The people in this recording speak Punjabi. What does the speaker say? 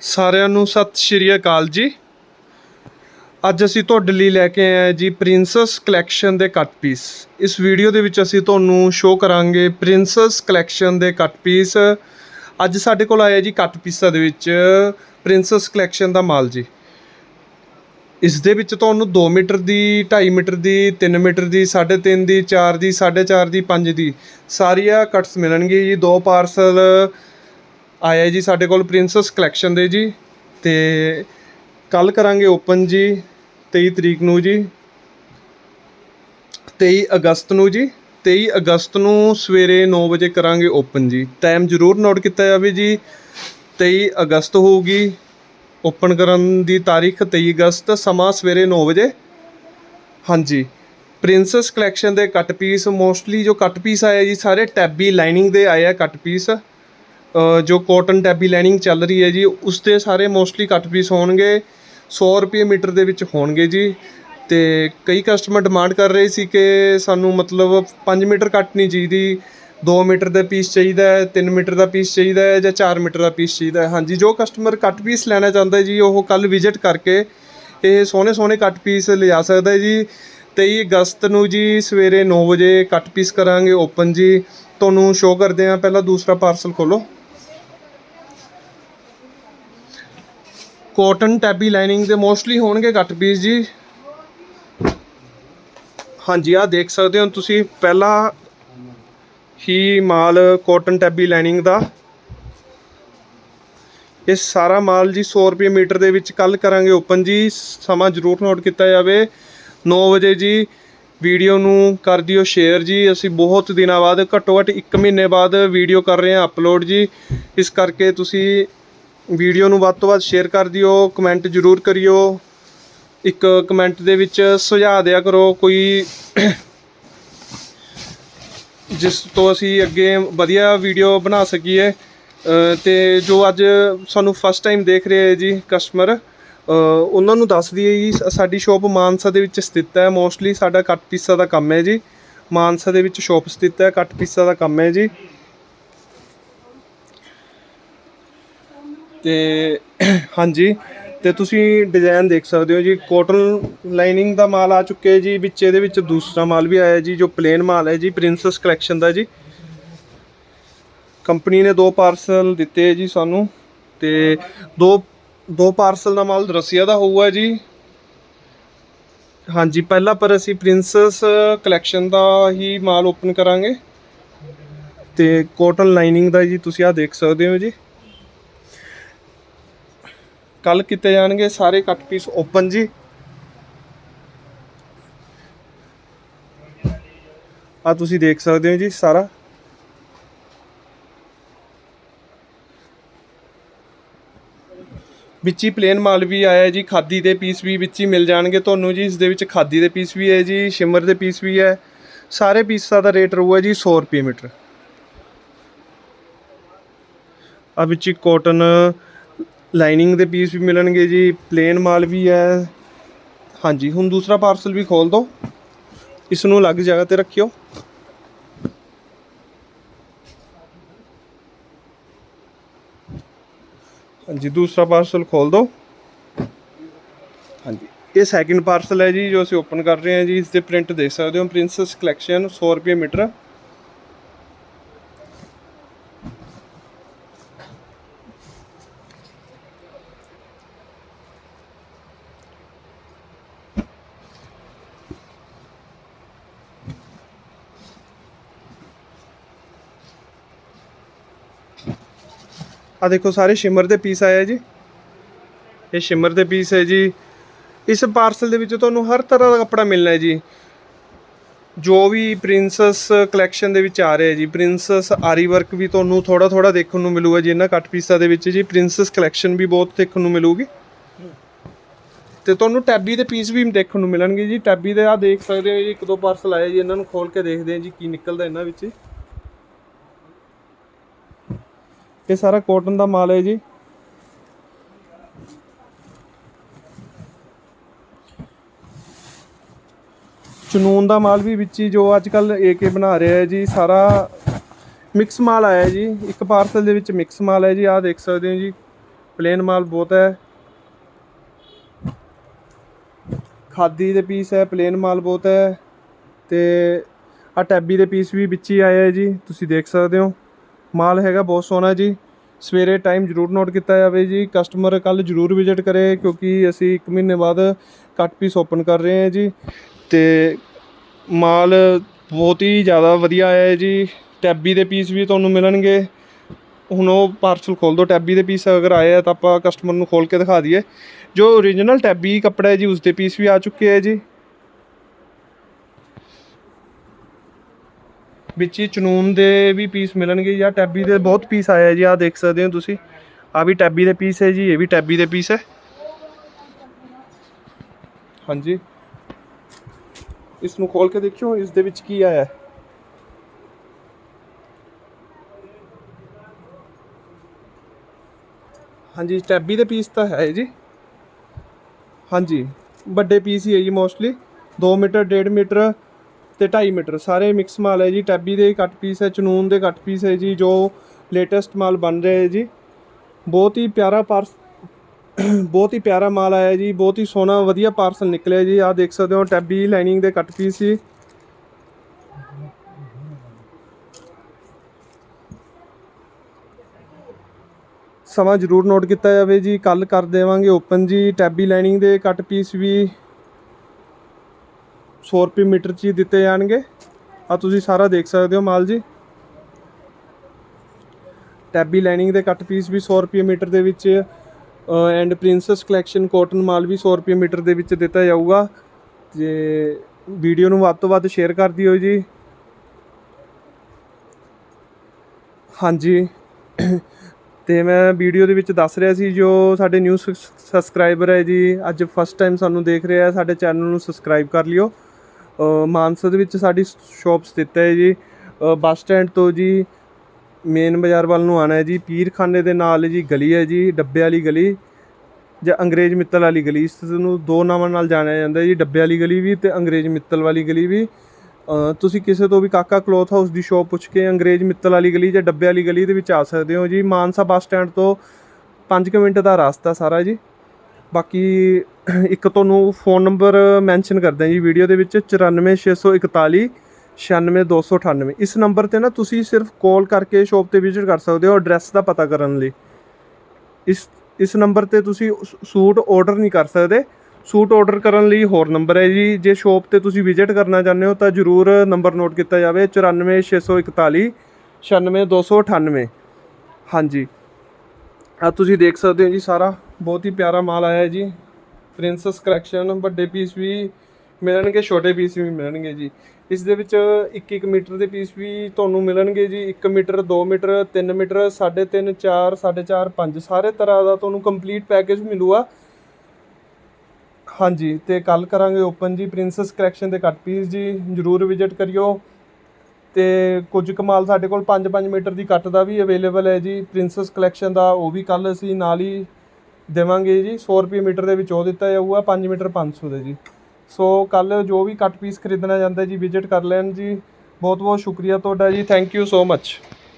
ਸਾਰਿਆਂ ਨੂੰ ਸਤਿ ਸ਼੍ਰੀ ਅਕਾਲ ਜੀ। ਅੱਜ ਅਸੀਂ ਤੁਹਾਡੇ ਲਈ ਲੈ ਕੇ ਆਏ ਹਾਂ ਜੀ ਪ੍ਰਿੰਸਸ ਕਲੈਕਸ਼ਨ ਦੇ ਕੱਟ ਪੀਸ ਇਸ ਵੀਡੀਓ ਦੇ ਵਿੱਚ ਅਸੀਂ ਤੁਹਾਨੂੰ ਸ਼ੋਅ ਕਰਾਂਗੇ ਪ੍ਰਿੰਸਸ ਕਲੈਕਸ਼ਨ ਦੇ ਕੱਟ ਪੀਸ ਅੱਜ ਸਾਡੇ ਕੋਲ ਆਇਆ ਜੀ ਕੱਟ ਪੀਸਾਂ ਦੇ ਵਿੱਚ ਪ੍ਰਿੰਸਸ ਕਲੈਕਸ਼ਨ ਦਾ ਮਾਲ ਜੀ। ਇਸ ਦੇ ਵਿੱਚ ਤੁਹਾਨੂੰ 2 ਮੀਟਰ ਦੀ 2.5 ਮੀਟਰ ਦੀ 3 ਮੀਟਰ ਦੀ 3.5 ਦੀ 4 ਦੀ 4.5 ਦੀ 5 ਦੀ ਸਾਰੀਆਂ ਕੱਟਸ ਮਿਲਣਗੇ ਜੀ। ਦੋ ਪਾਰਸਲ ਆਇਆ ਜੀ ਸਾਡੇ ਕੋਲ ਪ੍ਰਿੰਸੈਸ ਕਲੈਕਸ਼ਨ ਦੇ ਜੀ ਤੇ ਕੱਲ ਕਰਾਂਗੇ ਓਪਨ ਜੀ 23 ਤਰੀਕ ਨੂੰ ਜੀ 23 ਅਗਸਤ ਨੂੰ ਜੀ 23 ਅਗਸਤ ਨੂੰ ਸਵੇਰੇ 9 ਵਜੇ ਕਰਾਂਗੇ ਓਪਨ ਜੀ। ਟਾਈਮ ਜ਼ਰੂਰ ਨੋਟ ਕੀਤਾ ਜਾਵੇ ਜੀ 23 ਅਗਸਤ ਹੋਊਗੀ, ਓਪਨ ਕਰਨ ਦੀ ਤਾਰੀਖ 23 ਅਗਸਤ, ਸਮਾਂ ਸਵੇਰੇ 9 ਵਜੇ। ਹਾਂਜੀ, ਪ੍ਰਿੰਸੈਸ ਕਲੈਕਸ਼ਨ ਦੇ ਕੱਟ ਪੀਸ ਮੋਸਟਲੀ ਜੋ ਕੱਟ ਪੀਸ ਆਏ ਜੀ, ਸਾਰੇ ਟੈਬੀ ਲਾਈਨਿੰਗ ਦੇ ਆਏ ਆ ਕੱਟ ਪੀਸ ਜੋ ਕੋਟਨ ਟੈਬੀ ਲਾਈਨਿੰਗ ਚੱਲ ਰਹੀ ਹੈ ਜੀ, ਉਸ ਦੇ ਸਾਰੇ ਮੋਸਟਲੀ ਕੱਟ ਪੀਸ ਹੋਣਗੇ। 100 ਰੁਪਏ ਮੀਟਰ ਦੇ ਵਿੱਚ ਹੋਣਗੇ ਜੀ। ਤੇ ਕਈ ਕਸਟਮਰ ਡਿਮਾਂਡ ਕਰ ਰਹੇ ਸੀ ਕਿ ਸਾਨੂੰ ਮਤਲਬ 5 ਮੀਟਰ ਕੱਟ ਨਹੀਂ ਚਾਹੀਦੀ 2 ਮੀਟਰ ਦਾ ਪੀਸ ਚਾਹੀਦਾ ਹੈ 3 ਮੀਟਰ ਦਾ ਪੀਸ ਚਾਹੀਦਾ ਹੈ ਜਾਂ 4 ਮੀਟਰ ਦਾ ਪੀਸ ਚਾਹੀਦਾ ਹੈ। ਹਾਂਜੀ, ਜੋ ਕਸਟਮਰ ਕੱਟ ਪੀਸ ਲੈਣਾ ਚਾਹੁੰਦਾ ਜੀ, ਉਹ ਕੱਲ ਵਿਜ਼ਿਟ ਕਰਕੇ ਇਹ ਸੋਹਣੇ ਸੋਹਣੇ ਕੱਟ ਪੀਸ ਲਿਜਾ ਸਕਦਾ ਹੈ ਜੀ। 23 ਅਗਸਤ ਨੂੰ ਜੀ ਸਵੇਰੇ 9 ਵਜੇ ਕੱਟ ਪੀਸ ਕਰਾਂਗੇ ਓਪਨ ਜੀ। ਤੁਹਾਨੂੰ ਸ਼ੋਅ ਕਰਦੇ ਹਾਂ, ਪਹਿਲਾਂ ਦੂਸਰਾ ਪਾਰਸਲ ਖੋਲੋ। ਕੋਟਨ ਟੈਬੀ ਲਾਈਨਿੰਗ ਦੇ ਮੋਸਟਲੀ ਹੋਣਗੇ ਘੱਟ ਪੀਸ ਜੀ। ਹਾਂਜੀ ਆ ਦੇਖ ਸਕਦੇ ਹੋ ਤੁਸੀਂ, ਪਹਿਲਾ ਹੀ ਮਾਲ ਕੋਟਨ ਟੈਬੀ ਲਾਈਨਿੰਗ ਦਾ। ਇਹ ਸਾਰਾ ਮਾਲ ਜੀ 100 ਰੁਪਏ ਮੀਟਰ ਦੇ ਵਿੱਚ ਕੱਲ ਕਰਾਂਗੇ ਓਪਨ ਜੀ। ਸਮਾਂ ਜ਼ਰੂਰ ਨੋਟ ਕੀਤਾ ਜਾਵੇ। 9 ਵਜੇ ਜੀ ਵੀਡੀਓ ਨੂੰ ਕਰ ਦਿਓ ਸ਼ੇਅਰ ਜੀ। ਅਸੀਂ ਬਹੁਤ ਦਿਨਾਂ ਬਾਅਦ, ਘੱਟੋ ਘੱਟ 1 ਮਹੀਨੇ ਬਾਅਦ ਵੀਡੀਓ ਕਰ ਰਹੇ ਹਾਂ ਅਪਲੋਡ ਜੀ। ਇਸ ਕਰਕੇ ਤੁਸੀਂ ਵੀਡੀਓ ਨੂੰ ਵੱਧ ਤੋਂ ਵੱਧ ਸ਼ੇਅਰ ਕਰ ਦਿਓ ਕਮੈਂਟ ਜ਼ਰੂਰ ਕਰਿਓ। ਇੱਕ ਕਮੈਂਟ ਦੇ ਵਿੱਚ ਸੁਝਾਅ ਦਿਆ ਕਰੋ ਕੋਈ ਜਿਸ ਤੋਂ ਅਸੀਂ ਅੱਗੇ ਵਧੀਆ ਵੀਡੀਓ ਬਣਾ ਸਕੀਏ। ਅ, ਤੇ ਜੋ ਅੱਜ ਸਾਨੂੰ ਫਸਟ ਟਾਈਮ ਦੇਖ ਰਹੇ ਹੈ ਜੀ ਕਸਟਮਰ ਉਹਨਾਂ ਨੂੰ ਦੱਸ ਦਈਏ ਜੀ ਸਾਡੀ ਸ਼ਾਪ ਮਾਨਸਾ ਦੇ ਵਿੱਚ ਸਥਿਤ ਹੈ। ਮੋਸਟਲੀ ਸਾਡਾ ਕੱਟ ਪੀਸਾਂ ਦਾ ਕੰਮ ਹੈ ਜੀ। ਮਾਨਸਾ ਦੇ ਵਿੱਚ ਸ਼ਾਪ ਸਥਿਤ ਹੈ ਕੱਟ ਪੀਸਾਂ ਦਾ ਕੰਮ ਹੈ ਜੀ। ਤੇ ਹਾਂਜੀ, ਤੇ ਤੁਸੀਂ ਡਿਜ਼ਾਈਨ ਦੇਖ ਸਕਦੇ ਹੋ ਜੀ। ਕੋਟਨ ਲਾਈਨਿੰਗ ਦਾ ਮਾਲ ਆ ਚੁੱਕਿਆ ਜੀ। ਵਿੱਚ ਇਹਦੇ ਵਿੱਚ ਦੂਸਰਾ ਮਾਲ ਵੀ ਆਇਆ ਜੀ, ਜੋ ਪਲੇਨ ਮਾਲ ਹੈ ਜੀ ਪ੍ਰਿੰਸਸ ਕਲੈਕਸ਼ਨ ਦਾ ਜੀ। ਕੰਪਨੀ ਨੇ ਦੋ ਪਾਰਸਲ ਦਿੱਤੇ ਜੀ ਸਾਨੂੰ। ਤੇ ਦੋ ਦੋ ਪਾਰਸਲ ਦਾ ਮਾਲ ਰਸੀਆ ਦਾ ਹੋਊਗਾ ਜੀ। ਹਾਂਜੀ, ਪਹਿਲਾਂ ਪਰ ਅਸੀਂ ਪ੍ਰਿੰਸਸ ਕਲੈਕਸ਼ਨ ਦਾ ਹੀ ਮਾਲ ਓਪਨ ਕਰਾਂਗੇ। ਤੇ ਕੋਟਨ ਲਾਈਨਿੰਗ ਦਾ ਜੀ, ਤੁਸੀਂ ਆ ਦੇਖ ਸਕਦੇ ਹੋ ਜੀ। ਕੱਲ ਕੀਤੇ ਜਾਣਗੇ, ਸਾਰੇ ਕੱਟ ਪੀਸ ਓਪਨ ਜੀ। ਆ ਤੁਸੀਂ ਦੇਖ ਸਕਦੇ ਹੋ ਜੀ ਸਾਰਾ। ਵਿੱਚ ਹੀ ਪਲੇਨ ਮਾਲ ਵੀ ਆਇਆ ਜੀ, ਖਾਦੀ ਦੇ ਪੀਸ ਵੀ ਵਿੱਚ ਹੀ ਮਿਲ ਜਾਣਗੇ ਤੁਹਾਨੂੰ ਜੀ। ਇਸ ਦੇ ਵਿੱਚ ਖਾਦੀ ਦੇ ਪੀਸ ਵੀ ਹੈ ਜੀ ਸ਼ਿਮਰ ਦੇ ਪੀਸ ਵੀ ਹੈ। ਸਾਰੇ ਪੀਸਾਂ ਦਾ ਰੇਟ ਰਹੂਗਾ ਜੀ 100 ਰੁਪਏ ਮੀਟਰ। ਆ ਵਿੱਚ ਹੀ ਕਾਟਨ ਲਾਈਨਿੰਗ ਦੇ ਪੀਸ ਵੀ ਮਿਲਣਗੇ ਜੀ ਪਲੇਨ ਮਾਲ ਵੀ ਹੈ। ਹਾਂਜੀ, ਹੁਣ ਦੂਸਰਾ ਪਾਰਸਲ ਵੀ ਖੋਲ ਦਿਓ ਇਸ ਨੂੰ ਅਲੱਗ ਜਗ੍ਹਾ ਤੇ ਰੱਖਿਓ। ਹਾਂਜੀ, ਦੂਸਰਾ ਪਾਰਸਲ ਖੋਲ ਦਿਓ ਹਾਂਜੀ, ਇਹ ਸੈਕਿੰਡ ਪਾਰਸਲ ਹੈ ਜੀ, ਜੋ ਅਸੀਂ ਓਪਨ ਕਰ ਰਹੇ ਹਾਂ ਜੀ, ਇਸ ਦੇ ਪ੍ਰਿੰਟ ਦੇਖ ਸਕਦੇ ਹੋ। ਪ੍ਰਿੰਸੈਸ ਕਲੈਕਸ਼ਨ 100 ਰੁਪਏ ਮੀਟਰ। ਆ ਦੇਖੋ ਸਾਰੇ ਸ਼ਿਮਰ ਦੇ ਪੀਸ ਆਏ ਜੀ। ਇਹ ਸ਼ਿਮਰ ਦੇ ਪੀਸ ਹੈ ਜੀ। ਇਸ ਪਾਰਸਲ ਦੇ ਵਿੱਚ ਤੁਹਾਨੂੰ ਹਰ ਤਰ੍ਹਾਂ ਦਾ ਕੱਪੜਾ ਮਿਲਣਾ ਹੈ ਜੀ। ਜੋ ਵੀ ਪ੍ਰਿੰਸਸ ਕਲੈਕਸ਼ਨ ਦੇ ਵਿੱਚ ਆ ਰਿਹਾ ਜੀ। ਪ੍ਰਿੰਸਸ ਆਰੀ ਵਰਕ ਵੀ ਤੁਹਾਨੂੰ ਥੋੜਾ ਥੋੜਾ ਦੇਖਣ ਨੂੰ ਮਿਲੂਗਾ ਜੀ। ਇਹਨਾਂ ਕੱਟ ਪੀਸਾਂ ਦੇ ਵਿੱਚ ਜੀ। ਪ੍ਰਿੰਸਸ ਕਲੈਕਸ਼ਨ ਵੀ ਬਹੁਤ ਦੇਖਣ ਨੂੰ ਮਿਲੂਗੀ। ਤੇ ਤੁਹਾਨੂੰ ਟੈਬੀ ਦੇ ਪੀਸ ਵੀ ਦੇਖਣ ਨੂੰ ਮਿਲਣਗੇ ਜੀ। ਟੈਬੀ ਦੇ ਆ ਦੇਖ ਸਕਦੇ ਹੋ ਜੀ। ਇੱਕ ਦੋ ਪਾਰਸਲ ਆਏ ਜੀ। ਇਹਨਾਂ ਨੂੰ ਖੋਲ ਕੇ ਦੇਖਦੇ ਹਾਂ ਜੀ ਕੀ ਨਿਕਲਦਾ ਇਹਨਾਂ ਵਿੱਚ। ਇਹ ਸਾਰਾ ਕੋਟਨ ਦਾ ਮਾਲ ਹੈ ਜੀ। ਚਨੂਨ ਦਾ ਮਾਲ ਵੀ ਵਿੱਚ ਹੀ ਜੋ ਅੱਜ ਕੱਲ ਏਕੇ ਬਣਾ ਰਿਹਾ ਹੈ ਜੀ, ਸਾਰਾ ਮਿਕਸ ਮਾਲ ਆਇਆ ਜੀ। ਇੱਕ ਪਾਰਸਲ ਦੇ ਵਿੱਚ ਮਿਕਸ ਮਾਲ ਹੈ ਜੀ, ਆਹ ਦੇਖ ਸਕਦੇ ਹੋ ਜੀ। ਪਲੇਨ ਮਾਲ ਬਹੁਤ ਹੈ। ਖਾਦੀ ਦੇ ਪੀਸ ਹੈ ਪਲੇਨ ਮਾਲ ਬਹੁਤ ਹੈ। ਤੇ ਆ ਟੈਬੀ ਦੇ ਪੀਸ ਵੀ ਵਿੱਚ ਹੀ ਆਏ ਹੈ ਜੀ, ਤੁਸੀਂ ਦੇਖ ਸਕਦੇ ਹੋ। ਮਾਲ ਹੈਗਾ, ਬਹੁਤ ਸੋਹਣਾ ਜੀ। ਸਵੇਰੇ ਟਾਈਮ ਜ਼ਰੂਰ ਨੋਟ ਕੀਤਾ ਜਾਵੇ ਜੀ। ਕਸਟਮਰ ਕੱਲ ਜ਼ਰੂਰ ਵਿਜ਼ਿਟ ਕਰੇ, ਕਿਉਂਕਿ ਅਸੀਂ 1 ਮਹੀਨੇ ਬਾਅਦ ਕੱਟ ਪੀਸ ਓਪਨ ਕਰ ਰਹੇ ਹਾਂ ਜੀ। ਤੇ ਮਾਲ ਬਹੁਤ ਹੀ ਜ਼ਿਆਦਾ ਵਧੀਆ ਆਇਆ ਹੈ ਜੀ। ਟੈਬੀ ਦੇ ਪੀਸ ਵੀ ਤੁਹਾਨੂੰ ਮਿਲਣਗੇ। ਹੁਣ ਉਹ ਪਾਰਸਲ ਖੋਲ ਦੋ ਟੈਬੀ ਦੇ ਪੀਸ ਅਗਰ ਆਏ ਆ ਤਾਂ ਆਪਾਂ ਕਸਟਮਰ ਨੂੰ ਖੋਲ ਕੇ ਦਿਖਾ ਦਈਏ। ਜੋ ਓਰੀਜਨਲ ਟੈਬੀ ਕੱਪੜਾ ਹੈ ਜੀ ਉਸ ਦੇ ਪੀਸ ਵੀ ਆ ਚੁੱਕੇ ਹੈ ਜੀ। ਵਿੱਚ ਹੀ ਚਨੂਨ ਦੇ ਵੀ ਪੀਸ ਮਿਲਣਗੇ ਜਾਂ ਟੈਬੀ ਦੇ ਬਹੁਤ ਪੀਸ ਆਇਆ ਜੀ ਆ ਦੇਖ ਸਕਦੇ ਹੋ ਤੁਸੀਂ। ਆ ਵੀ ਟੈਬੀ ਦੇ ਪੀਸ ਹੈ ਜੀ, ਇਹ ਵੀ ਟੈਬੀ ਦੇ ਪੀਸ ਹੈ। ਹਾਂਜੀ। ਇਸ ਨੂੰ ਖੋਲ ਕੇ ਦੇਖਿਓ, ਇਸ ਦੇ ਵਿੱਚ ਕੀ ਆਇਆ ਹੈ। ਹਾਂਜੀ, ਟੈਬੀ ਦੇ ਪੀਸ ਤਾਂ ਹੈ ਜੀ। ਹਾਂਜੀ, ਵੱਡੇ ਪੀਸ ਹੀ ਹੈ ਜੀ ਮੋਸਟਲੀ 2 ਮੀਟਰ 1.5 ਮੀਟਰ ਤੇ 2.5 ਮੀਟਰ। ਸਾਰੇ ਮਿਕਸ ਮਾਲ ਹੈ ਜੀ। ਟੈਬੀ ਦੇ ਕੱਟ ਪੀਸ ਹੈ, ਚਨੂਨ ਦੇ ਕੱਟ ਪੀਸ ਹੈ ਜੀ, ਜੋ ਲੇਟੈਸਟ ਮਾਲ ਬਣ ਰਿਹਾ ਹੈ ਜੀ। ਬਹੁਤ ਹੀ ਪਿਆਰਾ ਪਾਰਸ ਬਹੁਤ ਹੀ ਪਿਆਰਾ ਮਾਲ ਆਇਆ ਜੀ। ਬਹੁਤ ਹੀ ਸੋਹਣਾ, ਵਧੀਆ ਪਾਰਸਲ ਨਿਕਲਿਆ ਜੀ। ਆਹ ਦੇਖ ਸਕਦੇ ਹੋ, ਟੈਬੀ ਲਾਈਨਿੰਗ ਦੇ ਕੱਟ ਪੀਸ ਜੀ। ਸਮਾਂ ਜ਼ਰੂਰ ਨੋਟ ਕੀਤਾ ਜਾਵੇ ਜੀ। ਕੱਲ ਕਰ ਦੇਵਾਂਗੇ ਓਪਨ ਜੀ। ਟੈਬੀ ਲਾਈਨਿੰਗ ਦੇ ਕੱਟ ਪੀਸ ਵੀ 100 ਰੁਪਏ ਮੀਟਰ 'ਚ ਹੀ ਦਿੱਤੇ ਜਾਣਗੇ। ਆ ਤੁਸੀਂ ਸਾਰਾ ਦੇਖ ਸਕਦੇ ਹੋ ਮਾਲ ਜੀ। ਟੈਬੀ ਲਾਈਨਿੰਗ ਦੇ ਕੱਟ ਪੀਸ ਵੀ 100 ਰੁਪਏ ਮੀਟਰ ਦੇ ਵਿੱਚ ਐਂਡ ਪ੍ਰਿੰਸੈਸ ਕਲੈਕਸ਼ਨ ਕਾਟਨ ਮਾਲ ਵੀ 100 ਰੁਪਏ ਮੀਟਰ ਦੇ ਵਿੱਚ ਦਿੱਤਾ ਜਾਊਗਾ। ਤੇ ਵੀਡੀਓ ਨੂੰ ਵੱਧ ਤੋਂ ਵੱਧ ਸ਼ੇਅਰ ਕਰ ਦਿਓ ਜੀ। ਹਾਂਜੀ। ਤੇ ਮੈਂ ਵੀਡੀਓ ਦੇ ਵਿੱਚ ਦੱਸ ਰਿਹਾ ਸੀ, ਜੋ ਸਾਡੇ ਨਿਊ ਸਬਸਕ੍ਰਾਈਬਰ ਹੈ ਜੀ, ਅੱਜ ਫਸਟ ਟਾਈਮ ਸਾਨੂੰ ਦੇਖ ਰਿਹਾ ਸਾਡੇ ਚੈਨਲ ਨੂੰ ਸਬਸਕ੍ਰਾਈਬ ਕਰ ਲਿਓ। ਮਾਨਸਾ ਦੇ ਵਿੱਚ ਸਾਡੀ ਸ਼ਾਪ ਸਥਿਤ ਹੈ ਜੀ। ਬੱਸ ਸਟੈਂਡ ਤੋਂ ਜੀ ਮੇਨ ਬਾਜ਼ਾਰ ਵੱਲ ਨੂੰ ਆਣਾ ਹੈ ਜੀ। ਪੀਰਖਾਨੇ ਦੇ ਨਾਲ ਜੀ ਗਲੀ ਹੈ ਜੀ, ਡੱਬੇ ਵਾਲੀ ਗਲੀ ਜਾਂ ਅੰਗਰੇਜ਼ ਮਿੱਤਲ ਵਾਲੀ ਗਲੀ। ਇਸ ਨੂੰ ਦੋ ਨਾਵਾਂ ਨਾਲ ਜਾਣਿਆ ਜਾਂਦਾ ਹੈ ਜੀ, ਡੱਬੇ ਵਾਲੀ ਗਲੀ ਵੀ ਤੇ ਅੰਗਰੇਜ਼ ਮਿੱਤਲ ਵਾਲੀ ਗਲੀ ਵੀ। ਤੁਸੀਂ ਕਿਸੇ ਤੋਂ ਵੀ ਕਾਕਾ ਕਲੋਥ ਹਾਊਸ ਦੀ ਸ਼ਾਪ ਪੁੱਛ ਕੇ ਅੰਗਰੇਜ਼ ਮਿੱਤਲ ਵਾਲੀ ਗਲੀ ਜਾਂ ਡੱਬੇ ਵਾਲੀ ਗਲੀ ਦੇ ਵਿੱਚ ਆ ਸਕਦੇ ਹੋ ਜੀ। ਮਾਨਸਾ ਬੱਸ ਸਟੈਂਡ ਤੋਂ 5 ਮਿੰਟ ਦਾ ਰਸਤਾ ਸਾਰਾ ਜੀ। ਬਾਕੀ ਇੱਕ ਤੁਹਾਨੂੰ ਫੋਨ ਨੰਬਰ ਮੈਂਸ਼ਨ ਕਰਦੇ ਹਾਂ ਜੀ ਵੀਡੀਓ ਦੇ ਵਿੱਚ 94641 96298 ਇਸ ਨੰਬਰ ਤੇ ਨਾ ਤੁਸੀਂ ਸਿਰਫ ਕਾਲ ਕਰਕੇ ਸ਼ਾਪ ਤੇ ਵਿਜ਼ਿਟ ਕਰ ਸਕਦੇ ਹੋ ਐਡਰੈਸ ਦਾ ਪਤਾ ਕਰਨ ਲਈ। ਇਸ ਇਸ ਨੰਬਰ ਤੇ ਤੁਸੀਂ ਸੂਟ ਆਰਡਰ ਨਹੀਂ ਕਰ ਸਕਦੇ। ਸੂਟ ਆਰਡਰ ਕਰਨ ਲਈ ਹੋਰ ਨੰਬਰ ਹੈ ਜੀ। ਜੇ ਸ਼ਾਪ ਤੇ ਤੁਸੀਂ ਵਿਜ਼ਿਟ ਕਰਨਾ ਚਾਹੁੰਦੇ ਹੋ ਤਾਂ ਜਰੂਰ ਨੰਬਰ ਨੋਟ ਕੀਤਾ ਜਾਵੇ 94641 96298 ਹਾਂਜੀ। ਆ ਤੁਸੀਂ ਦੇਖ ਸਕਦੇ ਹੋ ਜੀ ਸਾਰਾ। ਬਹੁਤ ਹੀ ਪਿਆਰਾ ਮਾਲ ਆਇਆ ਹੈ ਜੀ। ਪ੍ਰਿੰਸਸ ਕਲੈਕਸ਼ਨ, ਵੱਡੇ ਪੀਸ ਵੀ ਮਿਲਣਗੇ, ਛੋਟੇ ਪੀਸ ਵੀ ਮਿਲਣਗੇ ਜੀ। ਇਸ ਦੇ ਵਿੱਚ 1-1 ਮੀਟਰ ਦੇ ਪੀਸ ਵੀ ਤੁਹਾਨੂੰ ਮਿਲਣਗੇ ਜੀ। 1 ਮੀਟਰ 2 ਮੀਟਰ 3 ਮੀਟਰ 3.5 4 4.5 5 ਸਾਰੇ ਤਰ੍ਹਾਂ ਦਾ ਤੁਹਾਨੂੰ ਕੰਪਲੀਟ ਪੈਕੇਜ ਮਿਲੂਗਾ। ਹਾਂਜੀ, ਤੇ ਕੱਲ ਕਰਾਂਗੇ ਓਪਨ ਜੀ, ਪ੍ਰਿੰਸਸ ਕਲੈਕਸ਼ਨ ਦੇ ਕੱਟ ਪੀਸ ਜੀ। ਜਰੂਰ ਵਿਜ਼ਿਟ ਕਰਿਓ। ਤੇ ਕੁਝ ਕਮਾਲ ਸਾਡੇ ਕੋਲ 5-5 ਮੀਟਰ ਦੀ ਕੱਟ ਦਾ ਵੀ ਅਵੇਲੇਬਲ ਹੈ ਜੀ। ਪ੍ਰਿੰਸਸ ਕਲੈਕਸ਼ਨ ਦਾ ਉਹ ਵੀ ਕੱਲ ਅਸੀਂ ਨਾਲ ਹੀ ਦੇਵਾਂਗੇ ਜੀ 100 ਰੁਪਏ ਮੀਟਰ ਦੇ ਵਿੱਚ ਉਹ ਦਿੱਤਾ ਜਾਊਗਾ 5 ਮੀਟਰ 500 ਦੇ ਜੀ। ਸੋ ਕੱਲ ਜੋ ਵੀ ਕੱਟ ਪੀਸ ਖਰੀਦਣਾ ਜਾਂਦਾ ਜੀ ਵਿਜ਼ਿਟ ਕਰ ਲੈਣ ਜੀ। ਬਹੁਤ ਬਹੁਤ ਸ਼ੁਕਰੀਆ ਤੁਹਾਡਾ ਜੀ ਥੈਂਕ ਯੂ ਸੋ ਮੱਚ